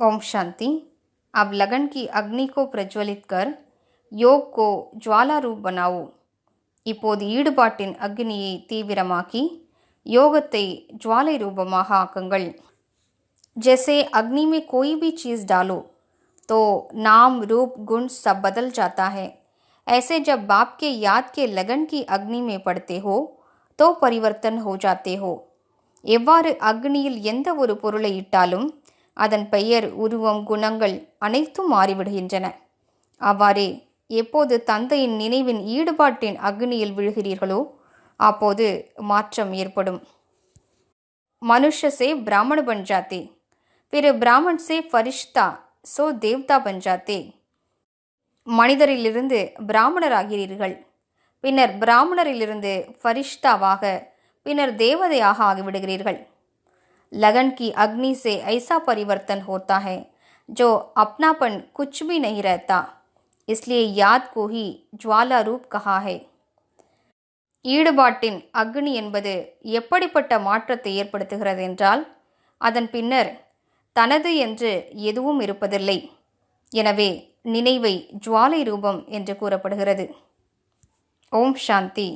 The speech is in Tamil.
ओम शांति अब लगन की अग्नि को प्रज्वलित कर योग को ज्वाला रूप बनाओ இப்போது ஈடுபாட்டின் அக்னியை தீவிரமாக்கி யோகத்தை ஜுவாலை ரூபமாக ஆக்குங்கள் जैसे अग्नि में कोई भी चीज़ डालो तो नाम रूप गुण सब बदल जाता है ऐसे जब बाप के याद के लगन की अग्नि में पड़ते हो तो परिवर्तन हो जाते हो எவ்வாறு அக்னியில் எந்த ஒரு பொருளை இட்டாலும் அதன் பெயர் உருவம் குணங்கள் அனைத்தும் மாறிவிடுகின்றன. அவ்வாறே எப்போது தந்தையின் நினைவின் ஈடுபாட்டின் அக்னியில் விழுகிறீர்களோ அப்போது மாற்றம் ஏற்படும். மனுஷசே பிராமண பஞ்சாத்தே. பிற பிராமண்சே ஃபரிஷ்தா சோ தேவ்தா பஞ்சாத்தே. மனிதரிலிருந்து பிராமணராகிறீர்கள். பின்னர் பிராமணரிலிருந்து ஃபரிஷ்தாவாக பின்னர் தேவதையாக ஆகிவிடுகிறீர்கள். लगन की अग्नि से ऐसा परिवर्तन होता है जो अपनापन कुछ भी नहीं रहता इसलिए याद को ही ज्वाला रूप कहा है ஈடுபாட்டின் அக்னி என்பது எப்படிப்பட்ட மாற்றத்தை ஏற்படுத்துகிறது என்றால் அதன் பின்னர் தனது என்று எதுவும் இருப்பதில்லை எனவே நினைவை ஜுவாலை ரூபம் என்று கூறப்படுகிறது ஓம் சாந்தி